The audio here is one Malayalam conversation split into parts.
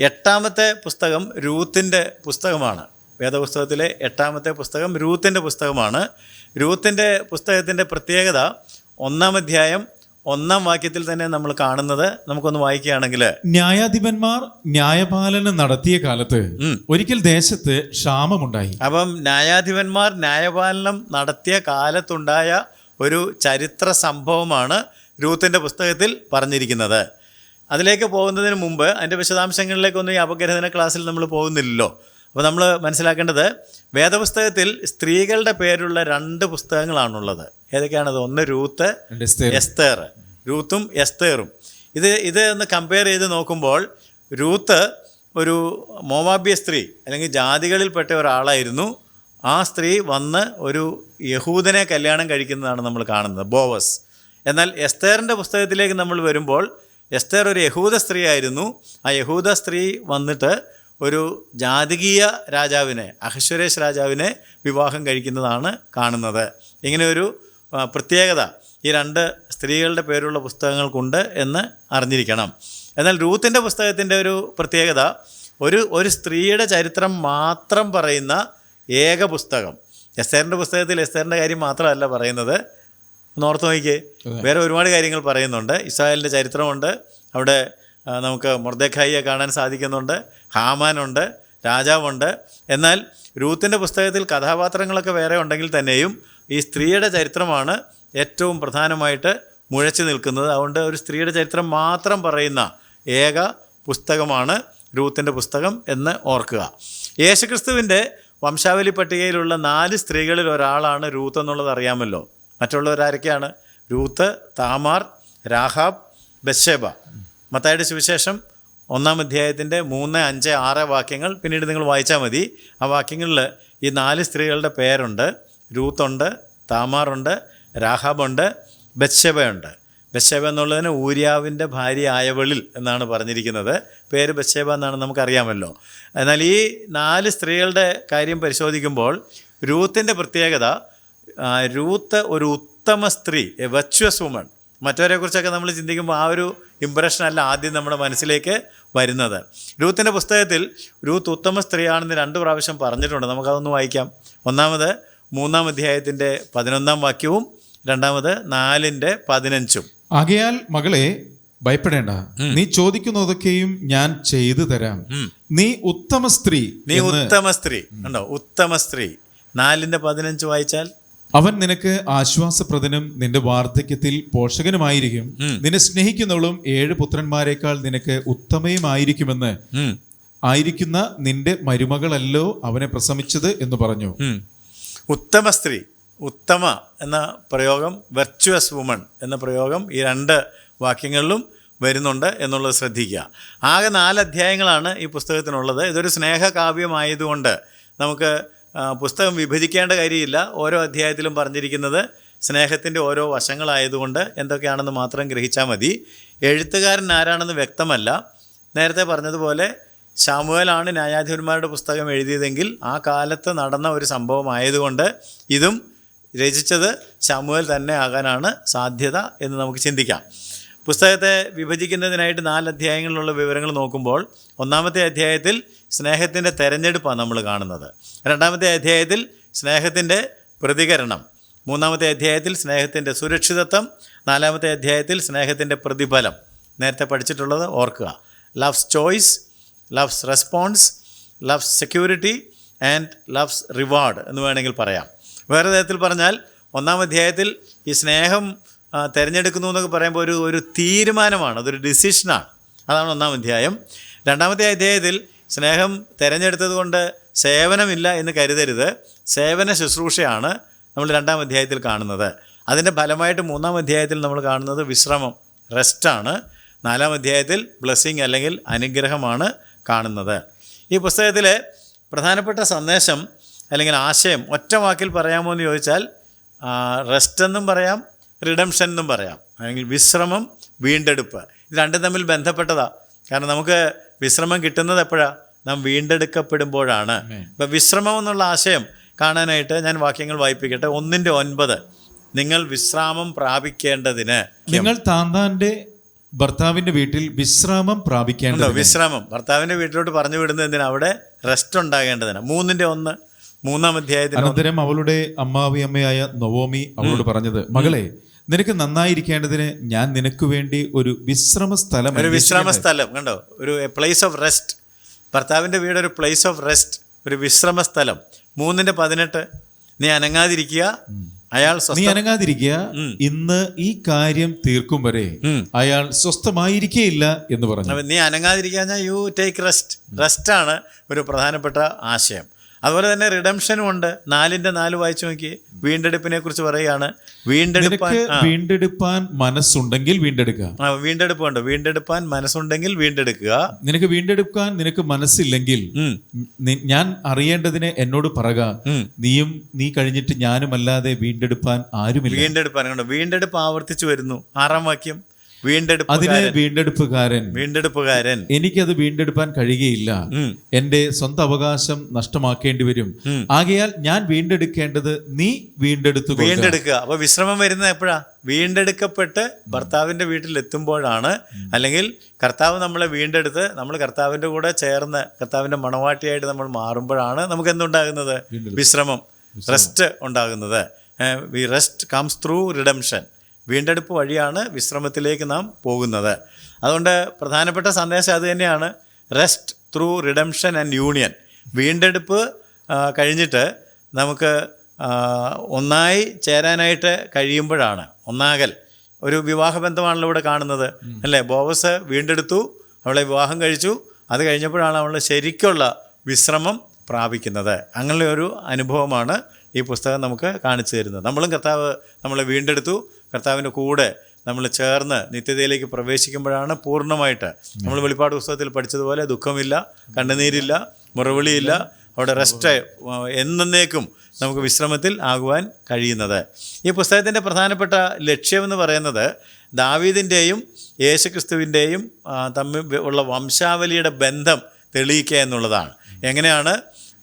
എട്ടാമത്തെ പുസ്തകം രൂത്തിന്റെ പുസ്തകമാണ്. വേദപുസ്തകത്തിലെ എട്ടാമത്തെ പുസ്തകം രൂത്തിന്റെ പുസ്തകമാണ്. രൂത്തിന്റെ പുസ്തകത്തിന്റെ പ്രത്യേകത ഒന്നാം അധ്യായം ഒന്നാം വാക്യത്തിൽ തന്നെ നമ്മൾ കാണുന്നത് നമുക്കൊന്ന് വായിക്കുകയാണെങ്കിൽ ന്യായാധിപന്മാർ ന്യായപാലനം നടത്തിയ കാലത്ത് ഒരിക്കൽ ദേശത്ത് ക്ഷാമമുണ്ടായി. അപ്പം ന്യായാധിപന്മാർ ന്യായപാലനം നടത്തിയ കാലത്തുണ്ടായ ഒരു ചരിത്ര സംഭവമാണ് രൂത്തിന്റെ പുസ്തകത്തിൽ പറഞ്ഞിരിക്കുന്നത്. അതിലേക്ക് പോകുന്നതിന് മുമ്പ് അതിന്റെ വിശദാംശങ്ങളിലേക്കൊന്നും ഈ അപഗ്രഥന ക്ലാസ്സിൽ നമ്മൾ പോകുന്നില്ലല്ലോ. അപ്പോൾ നമ്മൾ മനസ്സിലാക്കേണ്ടത് വേദപുസ്തകത്തിൽ സ്ത്രീകളുടെ പേരുള്ള രണ്ട് പുസ്തകങ്ങളാണുള്ളത്. ഏതൊക്കെയാണത്? ഒന്ന് രൂത്ത്. എസ്തേർ. രൂത്തും എസ്തേറും. ഇത് ഇത് ഒന്ന് കമ്പയർ ചെയ്ത് നോക്കുമ്പോൾ രൂത്ത് ഒരു മോവാബ്യ സ്ത്രീ അല്ലെങ്കിൽ ജാതികളിൽപ്പെട്ട ഒരാളായിരുന്നു. ആ സ്ത്രീ വന്ന് ഒരു യഹൂദനെ കല്യാണം കഴിക്കുന്നതാണ് നമ്മൾ കാണുന്നത് ബോവസ്. എന്നാൽ എസ്തേറിന്റെ പുസ്തകത്തിലേക്ക് നമ്മൾ വരുമ്പോൾ എസ്തേർ ഒരു യഹൂദ സ്ത്രീ ആയിരുന്നു ആ യഹൂദ സ്ത്രീ വന്നിട്ട് ഒരു ജാതകീയ രാജാവിനെ അഹശ്വരേഷ് രാജാവിനെ വിവാഹം കഴിക്കുന്നതാണ് കാണുന്നത്. ഇങ്ങനെ ഒരു പ്രത്യേകത ഈ രണ്ട് സ്ത്രീകളുടെ പേരുള്ള പുസ്തകങ്ങൾക്കുണ്ട് എന്ന് അറിഞ്ഞിരിക്കണം. എന്നാൽ രൂത്തിന്റെ പുസ്തകത്തിന്റെ ഒരു പ്രത്യേകത ഒരു ഒരു സ്ത്രീയുടെ ചരിത്രം മാത്രം പറയുന്ന ഏക പുസ്തകം. എസ്തേറിന്റെ പുസ്തകത്തിൽ എസ്തേറിന്റെ കാര്യം മാത്രമല്ല പറയുന്നത്. ഒന്ന് ഓർത്ത് നോക്കിയേ വേറെ ഒരുപാട് കാര്യങ്ങൾ പറയുന്നുണ്ട്. ഇസ്രായേലിന്റെ ചരിത്രമുണ്ട്. അവിടെ നമുക്ക് മൊർദേഖായിയെ കാണാൻ സാധിക്കുന്നുണ്ട്. ഹാമാനുണ്ട്. രാജാവുണ്ട്. എന്നാൽ രൂത്തിന്റെ പുസ്തകത്തിൽ കഥാപാത്രങ്ങളൊക്കെ വേറെ ഉണ്ടെങ്കിൽ തന്നെയും ഈ സ്ത്രീയുടെ ചരിത്രമാണ് ഏറ്റവും പ്രധാനമായിട്ട് മുഴച്ചു നിൽക്കുന്നത്. അതുകൊണ്ട് ഒരു സ്ത്രീയുടെ ചരിത്രം മാത്രം പറയുന്ന ഏക പുസ്തകമാണ് രൂത്തിന്റെ പുസ്തകം എന്ന് ഓർക്കുക. യേശുക്രിസ്തുവിന്റെ വംശാവലി പട്ടികയിലുള്ള നാല് സ്ത്രീകളിൽ ഒരാളാണ് രൂത്ത് എന്നുള്ളത് അറിയാമല്ലോ. മറ്റുള്ളവരാരൊക്കെയാണ്? രൂത്ത് താമാർ രാഹാബ് ബഷേബ മത്തായുടെ സുവിശേഷം ഒന്നാം അധ്യായത്തിന്റെ മൂന്ന് അഞ്ച് ആറ് വാക്യങ്ങൾ പിന്നീട് നിങ്ങൾ വായിച്ചാൽ മതി. ആ വാക്യങ്ങളിൽ ഈ നാല് സ്ത്രീകളുടെ പേരുണ്ട്. രൂത്തുണ്ട് താമാറുണ്ട് രാഹാബുണ്ട് ബസ്ഷേബയുണ്ട് ബത്ശേബ എന്നുള്ളതിന് ഊര്യാവിന്റെ ഭാര്യ ആയവളിൽ എന്നാണ് പറഞ്ഞിരിക്കുന്നത്. പേര് ബത്ശേബ എന്നാണ് നമുക്കറിയാമല്ലോ. എന്നാൽ ഈ നാല് സ്ത്രീകളുടെ കാര്യം പരിശോധിക്കുമ്പോൾ രൂത്തിന്റെ പ്രത്യേകത രൂത്ത് ഒരു ഉത്തമ സ്ത്രീ എ വെർച്വസ് വുമൺ മറ്റവരെക്കുറിച്ചൊക്കെ നമ്മൾ ചിന്തിക്കുമ്പോൾ ആ ഒരു ഇമ്പ്രഷൻ അല്ല ആദ്യം നമ്മുടെ മനസ്സിലേക്ക് വരുന്നത്. രൂത്തിന്റെ പുസ്തകത്തിൽ രൂത്ത് ഉത്തമ സ്ത്രീയാണെന്ന് രണ്ട് പ്രാവശ്യം പറഞ്ഞിട്ടുണ്ട്. നമുക്കതൊന്ന് വായിക്കാം. ഒന്നാമത് മൂന്നാം അധ്യായത്തിന്റെ പതിനൊന്നാം വാക്യവും രണ്ടാമത് നാലിന്റെ പതിനഞ്ചും. ആകയാൽ മകളെ ഭയപ്പെടേണ്ട. നീ ചോദിക്കുന്നതൊക്കെയും ഞാൻ ചെയ്തു തരാം. നീ ഉത്തമ സ്ത്രീ നീ ഉത്തമ സ്ത്രീ. ഉണ്ടോ ഉത്തമ സ്ത്രീ. നാലിന്റെ പതിനഞ്ച് വായിച്ചാൽ അവൻ നിനക്ക് ആശ്വാസപ്രദനും നിന്റെ വാർദ്ധക്യത്തിൽ പോഷകനുമായിരിക്കും. നിന്നെ സ്നേഹിക്കുന്നവളും ഏഴ് പുത്രന്മാരെക്കാൾ നിനക്ക് ഉത്തമയുമായിരിക്കുമെന്ന് ആയിരിക്കുന്ന നിന്റെ മരുമകളല്ലോ അവനെ പ്രസമിച്ചത് എന്ന് പറഞ്ഞു. ഉത്തമ സ്ത്രീ ഉത്തമ എന്ന പ്രയോഗം വെർച്വസ് വുമൺ എന്ന പ്രയോഗം ഈ രണ്ട് വാക്യങ്ങളിലും വരുന്നുണ്ട് എന്നുള്ളത് ശ്രദ്ധിക്കുക. ആകെ നാല് അധ്യായങ്ങളാണ് ഈ പുസ്തകത്തിനുള്ളത്. ഇതൊരു സ്നേഹകാവ്യമായതുകൊണ്ട് നമുക്ക് പുസ്തകം വിഭജിക്കേണ്ട കാര്യമില്ല. ഓരോ അധ്യായത്തിലും പറഞ്ഞിരിക്കുന്നത് സ്നേഹത്തിന്റെ ഓരോ വശങ്ങളായതുകൊണ്ട് എന്തൊക്കെയാണെന്ന് മാത്രം ഗ്രഹിച്ചാൽ മതി. എഴുത്തുകാരൻ ആരാണെന്ന് വ്യക്തമല്ല. നേരത്തെ പറഞ്ഞതുപോലെ ശാമുവേലാണ് ന്യായാധിപന്മാരുടെ പുസ്തകം എഴുതിയതെങ്കിൽ ആ കാലത്ത് നടന്ന ഒരു സംഭവമായതുകൊണ്ട് ഇതും രചിച്ചത് ശാമുവേൽ തന്നെ ആകാനാണ് സാധ്യത എന്ന് നമുക്ക് ചിന്തിക്കാം. പുസ്തകത്തെ വിഭജിക്കുന്നതിനായിട്ട് നാല് അധ്യായങ്ങളിലുള്ള വിവരങ്ങൾ നോക്കുമ്പോൾ ഒന്നാമത്തെ അധ്യായത്തിൽ സ്നേഹത്തിന്റെ തെരഞ്ഞെടുപ്പാണ് നമ്മൾ കാണുന്നത്. രണ്ടാമത്തെ അധ്യായത്തിൽ സ്നേഹത്തിന്റെ പ്രതികരണം. മൂന്നാമത്തെ അധ്യായത്തിൽ സ്നേഹത്തിന്റെ സുരക്ഷിതത്വം. നാലാമത്തെ അധ്യായത്തിൽ സ്നേഹത്തിന്റെ പ്രതിഫലം. നേരത്തെ പഠിച്ചിട്ടുള്ളത് ഓർക്കുക. Loves choice loves response loves security and loves reward എന്ന് വേണമെങ്കിൽ പറയാം. വേറെ തരത്തിൽ പറഞ്ഞാൽ ഒന്നാം അധ്യായത്തിൽ ഈ സ്നേഹം തിരഞ്ഞെടുക്കുന്നു എന്നൊക്കെ പറയുമ്പോൾ ഒരു ഒരു തീരുമാനമാണ് അതൊരു ഡിസിഷനാണ് അതാണ് ഒന്നാം അധ്യായം. രണ്ടാമത്തെ അധ്യായത്തിൽ സ്നേഹം തിരഞ്ഞെടുത്തത് കൊണ്ട് സേവനമില്ല എന്ന് കരുതരുത്. സേവന ശുശ്രൂഷയാണ് നമ്മൾ രണ്ടാം അധ്യായത്തിൽ കാണുന്നത്. അതിന്റെ ഫലമായിട്ട് മൂന്നാം അധ്യായത്തിൽ നമ്മൾ കാണുന്നത് വിശ്രമം റെസ്റ്റാണ് നാലാം അധ്യായത്തിൽ ബ്ലെസ്സിങ് അല്ലെങ്കിൽ അനുഗ്രഹമാണ് കാണുന്നത്. ഈ പുസ്തകത്തിലെ പ്രധാനപ്പെട്ട സന്ദേശം അല്ലെങ്കിൽ ആശയം ഒറ്റ വാക്കിൽ പറയാമോ എന്ന് ചോദിച്ചാൽ റെസ്റ്റ് എന്നും പറയാം റിഡംഷൻ എന്നും പറയാം. അല്ലെങ്കിൽ വിശ്രമം വീണ്ടെടുപ്പ്. ഇത് രണ്ടും തമ്മിൽ ബന്ധപ്പെട്ടതാണ് കാരണം നമുക്ക് വിശ്രമം കിട്ടുന്നത് എപ്പോഴാണ് നാം വീണ്ടെടുക്കപ്പെടുമ്പോഴാണ്. ഇപ്പം വിശ്രമം എന്നുള്ള ആശയം കാണാനായിട്ട് ഞാൻ വാക്യങ്ങൾ വായിപ്പിക്കട്ടെ. ഒന്നിന്റെ ഒൻപത്. നിങ്ങൾ വിശ്രാമം പ്രാപിക്കേണ്ടതിന്. നിങ്ങൾ താന്താന്റെ ഭർത്താവിന്റെ വീട്ടിൽ വിശ്രാമം പ്രാപിക്കേണ്ട വിശ്രാമം. ഭർത്താവിന്റെ വീട്ടിലോട്ട് പറഞ്ഞു വിടുന്നത് എന്തിനാ? അവിടെ റെസ്റ്റ് ഉണ്ടാകേണ്ടതിന് മൂന്നിന്റെ ഒന്ന് മൂന്നാം അധ്യായത്തിൽ അനന്തരം അവളുടെ അമ്മാവിയമ്മയായ നവോമി അവളോട് പറഞ്ഞത് മകളെ നിനക്ക് നന്നായിരിക്കേണ്ടതിന് ഞാൻ നിനക്ക് വേണ്ടി ഒരു വിശ്രമ സ്ഥലം ഒരു വിശ്രമ സ്ഥലം കണ്ടോ? ഒരു പ്ലേസ് ഓഫ് റെസ്റ്റ് ഭർത്താവിന്റെ വീട് ഒരു പ്ലേസ് ഓഫ് റെസ്റ്റ് ഒരു വിശ്രമ സ്ഥലം. മൂന്നിന്റെ പതിനെട്ട് നീ അനങ്ങാതിരിക്കുക. അയാൾ നീ അനങ്ങാതിരിക്കുക. ഇന്ന് ഈ കാര്യം തീർക്കും വരെ. അയാൾ സ്വസ്ഥമായിരിക്കേയില്ല എന്ന് പറഞ്ഞു. നീ അനങ്ങാതിരിക്കുക യു ടേക്ക് റെസ്റ്റ് റെസ്റ്റ് ആണ് ഒരു പ്രധാനപ്പെട്ട ആശയം. അതുപോലെ തന്നെ റിഡംഷനും ഉണ്ട്. നാലിന്റെ നാല് വായിച്ചു നോക്കി. വീണ്ടെടുപ്പിനെ കുറിച്ച് പറയുകയാണ്. വീണ്ടെടുപ്പാൻ വീണ്ടെടുപ്പാൻ മനസ്സുണ്ടെങ്കിൽ വീണ്ടെടുക്കുക. ആ, വീണ്ടെടുപ്പുണ്ട് വീണ്ടെടുപ്പാൻ മനസ്സുണ്ടെങ്കിൽ വീണ്ടെടുക്കുക. നിനക്ക് വീണ്ടെടുക്കാൻ നിനക്ക് മനസ്സില്ലെങ്കിൽ ഞാൻ അറിയേണ്ടതിനെ എന്നോട് പറക. നീയും നീ കഴിഞ്ഞിട്ട് ഞാനും അല്ലാതെ വീണ്ടെടുപ്പാൻ ആരുമില്ല. വീണ്ടെടുപ്പാൻ വീണ്ടെടുപ്പ് ആവർത്തിച്ചു വരുന്നു. ആറാം വാക്യം. അതിന് വീണ്ടെടുപ്പുകാരൻ. വീണ്ടെടുപ്പുകാരൻ. എനിക്കത് വീണ്ടെടുപ്പാൻ കഴിയുകയില്ല. എന്റെ സ്വന്തം അവകാശം നഷ്ടമാക്കേണ്ടി വരും. ആകയാൽ ഞാൻ വീണ്ടെടുക്കേണ്ടത് നീ വീണ്ടെടുത്തു വീണ്ടെടുക്കുക. അപ്പൊ വിശ്രമം വരുന്നത് എപ്പോഴാ? വീണ്ടെടുക്കപ്പെട്ട് ഭർത്താവിന്റെ വീട്ടിൽ എത്തുമ്പോഴാണ് അല്ലെങ്കിൽ കർത്താവ് നമ്മളെ വീണ്ടെടുത്ത് നമ്മൾ കർത്താവിന്റെ കൂടെ ചേർന്ന് കർത്താവിന്റെ മണവാട്ടിയായിട്ട് നമ്മൾ മാറുമ്പോഴാണ് നമുക്ക് എന്തുണ്ടാകുന്നത്? വിശ്രമം റെസ്റ്റ് ഉണ്ടാകുന്നത്. We rest comes through redemption വീണ്ടെടുപ്പ് വഴിയാണ് വിശ്രമത്തിലേക്ക് നാം പോകുന്നത്. അതുകൊണ്ട് പ്രധാനപ്പെട്ട സന്ദേശം അത് തന്നെയാണ്. Rest through redemption and union വീണ്ടെടുപ്പ് കഴിഞ്ഞിട്ട് നമുക്ക് ഒന്നായി ചേരാനായിട്ട് കഴിയുമ്പോഴാണ്. ഒന്നാകൽ. ഒരു വിവാഹ ബന്ധമാണല്ലോ ഇവിടെ കാണുന്നത്. അല്ലേ? ബോവസ് വീണ്ടെടുത്തു അവളെ വിവാഹം കഴിച്ചു. അത് കഴിഞ്ഞപ്പോഴാണ് അവൾ ശരിക്കുള്ള വിശ്രമം പ്രാപിക്കുന്നത്. അങ്ങനെയൊരു ഒരു അനുഭവമാണ് ഈ പുസ്തകം നമുക്ക് കാണിച്ചു തരുന്നത്. നമ്മളും കർത്താവ് നമ്മളെ വീണ്ടെടുത്തു. കർത്താവിന്റെ കൂടെ നമ്മൾ ചേർന്ന് നിത്യതയിലേക്ക് പ്രവേശിക്കുമ്പോഴാണ് പൂർണമായിട്ട് നമ്മൾ വെളിപ്പാട് പുസ്തകത്തിൽ പഠിച്ചതുപോലെ ദുഃഖമില്ല കണ്ണുനീരില്ല മുറവിളിയില്ല അവിടെ റെസ്റ്റ് എന്നേക്കും നമുക്ക് വിശ്രമത്തിൽ ആകുവാൻ കഴിയുന്നത്. ഈ പുസ്തകത്തിന്റെ പ്രധാനപ്പെട്ട ലക്ഷ്യമെന്ന് പറയുന്നത് ദാവീദിന്റെയും യേശുക്രിസ്തുവിന്റെയും തമ്മിൽ ഉള്ള വംശാവലിയുടെ ബന്ധം തെളിയിക്കുക എന്നുള്ളതാണ്. എങ്ങനെയാണ്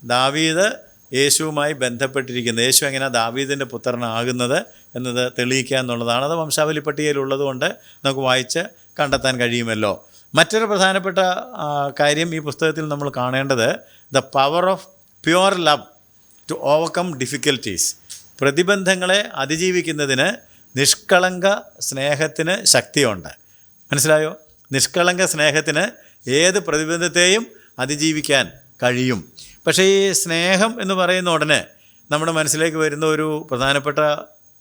ദാവീദ് യേശുവുമായി ബന്ധപ്പെട്ടിരിക്കുന്നത് യേശു എങ്ങനെ ദാവീദിന്റെ പുത്രനാകുന്നത് എന്നത് തെളിയിക്കുക എന്നുള്ളതാണ്. അത് വംശാവലി പട്ടികയിലുള്ളതുകൊണ്ട് നമുക്ക് വായിച്ച് കണ്ടെത്താൻ കഴിയുമല്ലോ. മറ്റൊരു പ്രധാനപ്പെട്ട കാര്യം ഈ പുസ്തകത്തിൽ നമ്മൾ കാണേണ്ടത് the power of pure love to overcome difficulties പ്രതിബന്ധങ്ങളെ അതിജീവിക്കുന്നതിന് നിഷ്കളങ്ക സ്നേഹത്തിന് ശക്തിയുണ്ട്. മനസ്സിലായോ? നിഷ്കളങ്ക സ്നേഹത്തിന് ഏത് പ്രതിബന്ധത്തെയും അതിജീവിക്കാൻ കഴിയും. പക്ഷേ ഈ സ്നേഹം എന്ന് പറയുന്ന ഉടനെ നമ്മുടെ മനസ്സിലേക്ക് വരുന്ന ഒരു പ്രധാനപ്പെട്ട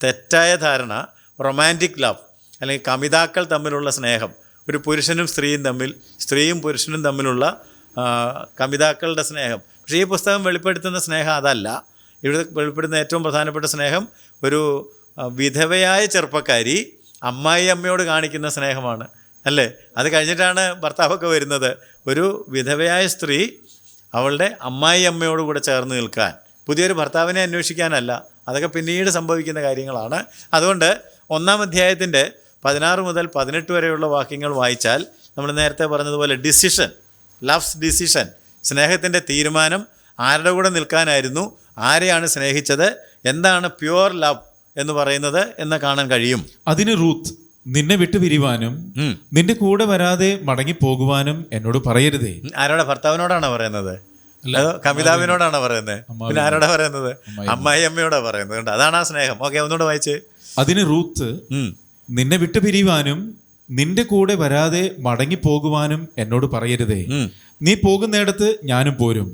തെറ്റായ ധാരണ റൊമാന്റിക് ലവ് അല്ലെങ്കിൽ കമിതാക്കൾ തമ്മിലുള്ള സ്നേഹം. ഒരു പുരുഷനും സ്ത്രീയും തമ്മിൽ സ്ത്രീയും പുരുഷനും തമ്മിലുള്ള കമിതാക്കളുടെ സ്നേഹം. പക്ഷേ ഈ പുസ്തകം വെളിപ്പെടുത്തുന്ന സ്നേഹം അതല്ല. ഇവിടെ വെളിപ്പെടുത്തുന്ന ഏറ്റവും പ്രധാനപ്പെട്ട സ്നേഹം ഒരു വിധവയായ ചെറുപ്പക്കാരി അമ്മായി അമ്മയോട് കാണിക്കുന്ന സ്നേഹമാണ്. അല്ലേ? അത് കഴിഞ്ഞിട്ടാണ് ഭർത്താവൊക്കെ വരുന്നത്. ഒരു വിധവയായ സ്ത്രീ അവളുടെ അമ്മായി അമ്മയോട് കൂടെ ചേർന്ന് നിൽക്കാൻ പുതിയൊരു ഭർത്താവിനെ അന്വേഷിക്കാനല്ല അതൊക്കെ പിന്നീട് സംഭവിക്കുന്ന കാര്യങ്ങളാണ്. അതുകൊണ്ട് ഒന്നാം അധ്യായത്തിന്റെ പതിനാറ് മുതൽ പതിനെട്ട് വരെയുള്ള വാക്യങ്ങൾ വായിച്ചാൽ നമ്മൾ നേരത്തെ പറഞ്ഞതുപോലെ ഡിസിഷൻ ലവ്സ് ഡിസിഷൻ സ്നേഹത്തിന്റെ തീരുമാനം ആരുടെ കൂടെ നിൽക്കാനായിരുന്നു ആരെയാണ് സ്നേഹിച്ചത് എന്താണ് പ്യുവർ ലവ് എന്ന് പറയുന്നത് എന്ന് കാണാൻ കഴിയും. അതിന് റൂത്ത്. നിന്നെ വിട്ടു പിരിവാനും നിന്റെ കൂടെ വരാതെ മടങ്ങി പോകുവാനും എന്നോട് പറയരുതേ. ആരോടെ ഭർത്താവിനോടാണോ പറയുന്നത്? കവിതാവിനോടാണ് പറയുന്നത്? പിന്നെ ആരോടാ പറയുന്നത്? അമ്മായി അമ്മയോടാ പറയുന്നത്. അതാണ് ആ സ്നേഹം. ഓക്കെ ഒന്നുകൂടെ വായിച്ച്. അതിന് റൂത്ത് നിന്നെ വിട്ടു പിരിവാനും നിന്റെ കൂടെ വരാതെ മടങ്ങി പോകുവാനും എന്നോട് പറയരുതേ. നീ പോകുന്നിടത്ത് ഞാനും പോരും.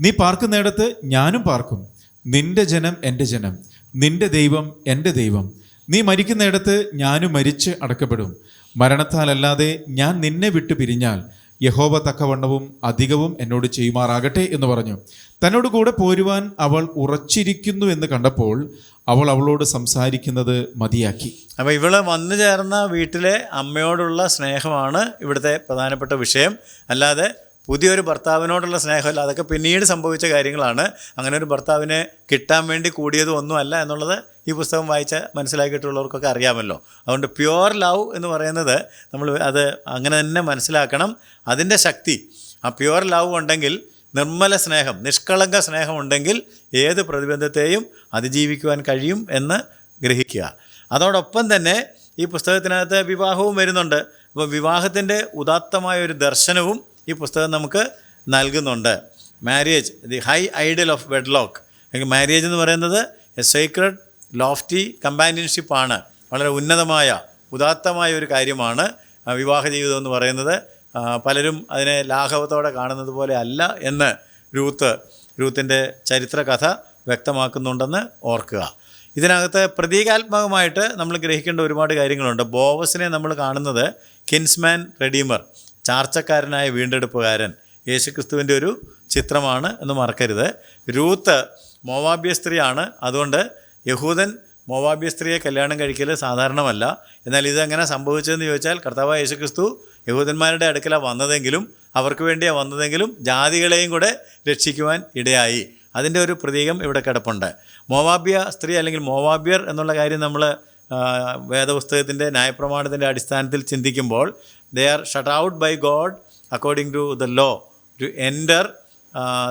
നീ പാർക്കുന്നിടത്ത് ഞാനും പാർക്കും. നിന്റെ ജനം എന്റെ ജനം. നിന്റെ ദൈവം എന്റെ ദൈവം. നീ മരിക്കുന്നിടത്ത് ഞാനും മരിച്ച് അടക്കപ്പെടും. മരണത്താലല്ലാതെ ഞാൻ നിന്നെ വിട്ടു പിരിഞ്ഞാൽ യഹോബ തക്കവണ്ണവും അധികവും എന്നോട് ചെയ്യുമാറാകട്ടെ എന്ന് പറഞ്ഞു. തന്നോട് കൂടെ പോരുവാൻ അവൾ ഉറച്ചിരിക്കുന്നു എന്ന് കണ്ടപ്പോൾ അവൾ അവളോട് സംസാരിക്കുന്നത് മതിയാക്കി. അപ്പോൾ ഇവൾ വന്നു ചേർന്ന വീട്ടിലെ അമ്മയോടുള്ള സ്നേഹമാണ് ഇവിടുത്തെ പ്രധാനപ്പെട്ട വിഷയം. അല്ലാതെ പുതിയൊരു ഭർത്താവിനോടുള്ള സ്നേഹമല്ല. അതൊക്കെ പിന്നീട് സംഭവിച്ച കാര്യങ്ങളാണ്. അങ്ങനെ ഒരു ഭർത്താവിനെ കിട്ടാൻ വേണ്ടി കൂടിയതും ഒന്നുമല്ല എന്നുള്ളത് ഈ പുസ്തകം വായിച്ച മനസ്സിലാക്കിയിട്ടുള്ളവർക്കൊക്കെ അറിയാമല്ലോ. അതുകൊണ്ട് പ്യുവർ ലവ് എന്ന് പറയുന്നത് നമ്മൾ അത് അങ്ങനെ തന്നെ മനസ്സിലാക്കണം. അതിന്റെ ശക്തി ആ പ്യുവർ ലവ് ഉണ്ടെങ്കിൽ നിർമ്മല സ്നേഹം നിഷ്കളങ്ക സ്നേഹം ഉണ്ടെങ്കിൽ ഏത് പ്രതിബന്ധത്തെയും അതിജീവിക്കുവാൻ കഴിയും എന്ന് ഗ്രഹിക്കുക. അതോടൊപ്പം തന്നെ ഈ പുസ്തകത്തിനകത്ത് വിവാഹവും വരുന്നുണ്ട്. അപ്പോൾ വിവാഹത്തിന്റെ ഉദാത്തമായ ഒരു ദർശനവും ഈ പുസ്തകം നമുക്ക് നൽകുന്നുണ്ട്. Marriage the high ideal of wedlock അല്ലെങ്കിൽ മാരേജ് എന്ന് പറയുന്നത് എ സീക്രട്ട് ലോഫ്റ്റി കമ്പാനിയൻഷിപ്പാണ് വളരെ ഉന്നതമായ ഉദാത്തമായ ഒരു കാര്യമാണ് വിവാഹ ജീവിതം എന്ന് പറയുന്നത്. പലരും അതിനെ ലാഘവത്തോടെ കാണുന്നത് പോലെ അല്ല എന്ന് രൂത്ത് രൂത്തിന്റെ ചരിത്ര കഥ വ്യക്തമാക്കുന്നുണ്ടെന്ന് ഓർക്കുക. ഇതിനകത്ത് പ്രതീകാത്മകമായിട്ട് നമ്മൾ ഗ്രഹിക്കേണ്ട ഒരുപാട് കാര്യങ്ങളുണ്ട്. ബോവസിനെ നമ്മൾ കാണുന്നത് കിൻസ്മാൻ റെഡീമർ ചാർച്ചക്കാരനായ വീണ്ടെടുപ്പുകാരൻ യേശുക്രിസ്തുവിന്റെ ഒരു ചിത്രമാണ് എന്ന് മറക്കരുത്. രൂത്ത് മോവാബ്യ സ്ത്രീയാണ്. അതുകൊണ്ട് യഹൂദൻ മോവാബ്യ സ്ത്രീയെ കല്യാണം കഴിക്കൽ സാധാരണമല്ല. എന്നാൽ ഇതെങ്ങനെ സംഭവിച്ചതെന്ന് ചോദിച്ചാൽ കർത്താവ് യേശുക്രിസ്തു യഹൂദന്മാരുടെ അടുക്കലാണ് വന്നതെങ്കിലും അവർക്ക് വേണ്ടിയാണ് വന്നതെങ്കിലും ജാതികളെയും കൂടെ രക്ഷിക്കുവാൻ ഇടയായി. അതിന്റെ ഒരു പ്രതീകം ഇവിടെ കിടപ്പുണ്ട്. മോവാബ്യ സ്ത്രീ അല്ലെങ്കിൽ മോവാബ്യർ എന്നുള്ള കാര്യം നമ്മൾ വേദപുസ്തകത്തിന്റെ ന്യായപ്രമാണത്തിന്റെ അടിസ്ഥാനത്തിൽ ചിന്തിക്കുമ്പോൾ they are shut out by God according to the law to enter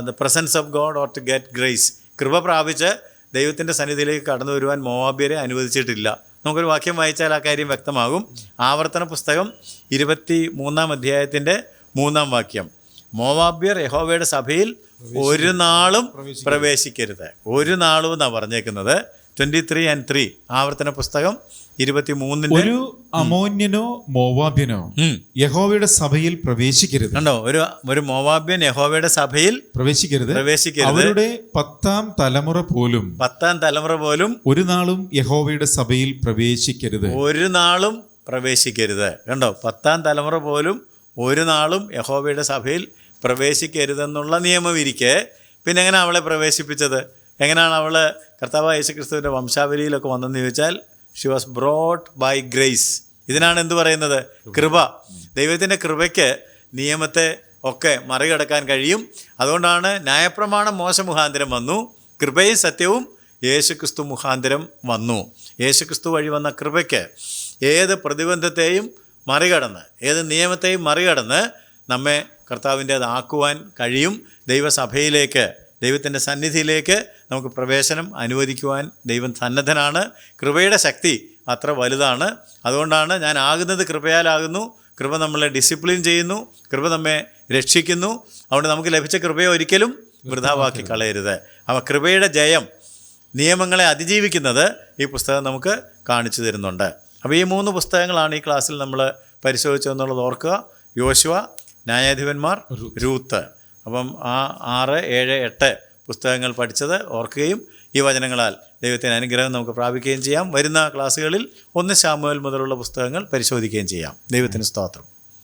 the presence of God or to get grace കൃപ പ്രാപിച്ച് ദൈവത്തിന്റെ സന്നിധിയിലേക്ക് കടന്നു വരുവാൻ മോവാബിയരെ അനുവദിച്ചിട്ടില്ല. നമുക്കൊരു വാക്യം വായിച്ചാൽ ആ കാര്യം വ്യക്തമാകും. ആവർത്തന പുസ്തകം ഇരുപത്തി മൂന്നാം അധ്യായത്തിന്റെ മൂന്നാം വാക്യം. മോവാബ്യർ യഹോവയുടെ സഭയിൽ ഒരു നാളും പ്രവേശിക്കരുത്. ഒരു നാളും എന്നാണ് പറഞ്ഞേക്കുന്നത്? ട്വന്റി ത്രീ ആൻഡ് ത്രീ ആവർത്തന പുസ്തകം ഇരുപത്തി മൂന്നിന് ഒരു അമോന്യനോ മോവാബ്യനോ യഹോവയുടെ സഭയിൽ പ്രവേശിക്കരുത്. കണ്ടോ? ഒരു ഒരു മോവാബ്യൻ യഹോവയുടെ സഭയിൽ പ്രവേശിക്കരുത്. പ്രവേശിക്കരുത്. അവരുടെ പത്താം തലമുറ പോലും പത്താം തലമുറ പോലും ഒരു നാളും യഹോവയുടെ സഭയിൽ പ്രവേശിക്കരുത്. ഒരു നാളും പ്രവേശിക്കരുത്. കണ്ടോ? പത്താം തലമുറ പോലും ഒരു നാളും യഹോവയുടെ സഭയിൽ പ്രവേശിക്കരുതെന്നുള്ള നിയമം ഇരിക്കെ പിന്നെ എങ്ങനെ അവളെ പ്രവേശിപ്പിച്ചത്? എങ്ങനെയാണ് അവൾ കർത്താവ് യേശുക്രിസ്തുവിന്റെ വംശാവലിയിലൊക്കെ വന്നെന്ന് ചോദിച്ചാൽ she was brought by grace ഇതിനാണ് എന്ത് പറയുന്നത്? കൃപ. ദൈവത്തിന്റെ കൃപയ്ക്ക് നിയമത്തെ ഒക്കെ മറികടക്കാൻ കഴിയും. അതുകൊണ്ടാണ് ന്യായപ്രമാണം മോശ മുഖാന്തരം വന്നു കൃപയും സത്യവും യേശുക്രിസ്തു മുഖാന്തരം വന്നു. യേശുക്രിസ്തു വഴി വന്ന കൃപയ്ക്ക് ഏത് പ്രതിബന്ധത്തെയും മറികടന്ന് ഏത് നിയമത്തെയും മറികടന്ന് നമ്മെ കർത്താവിന്റേതാക്കുവാൻ കഴിയും. ദൈവസഭയിലേക്ക് ദൈവത്തിന്റെ സന്നിധിയിലേക്ക് നമുക്ക് പ്രവേശനം അനുവദിക്കുവാൻ ദൈവം സന്നദ്ധനാണ്. കൃപയുടെ ശക്തി അത്ര വലുതാണ്. അതുകൊണ്ടാണ് ഞാൻ ആകുന്നത് കൃപയാലാകുന്നു. കൃപ നമ്മളെ ഡിസിപ്ലിൻ ചെയ്യുന്നു. കൃപ നമ്മെ രക്ഷിക്കുന്നു. അതുകൊണ്ട് നമുക്ക് ലഭിച്ച കൃപയെ ഒരിക്കലും വൃഥാവാക്കി കളയരുത്. അവ കൃപയുടെ ജയം നിയമങ്ങളെ അതിജീവിക്കുന്നത് ഈ പുസ്തകം നമുക്ക് കാണിച്ചു തരുന്നുണ്ട്. അപ്പോൾ ഈ മൂന്ന് പുസ്തകങ്ങളാണ് ഈ ക്ലാസ്സിൽ നമ്മൾ പരിശോധിച്ചതെന്നുള്ളത് ഓർക്കുക. യോശുവ ന്യായാധിപന്മാർ രൂത്ത് അപ്പം ആ ആറ് ഏഴ് എട്ട് പുസ്തകങ്ങൾ പഠിച്ചത് ഓർക്കുകയും ഈ വചനങ്ങളാൽ ദൈവത്തിന് അനുഗ്രഹം നമുക്ക് പ്രാപിക്കുകയും ചെയ്യാം. വരുന്ന ക്ലാസ്സുകളിൽ ഒന്ന് ശാമുവൽ മുതലുള്ള പുസ്തകങ്ങൾ പരിശോധിക്കുകയും ചെയ്യാം. ദൈവത്തിന് സ്തോത്രം.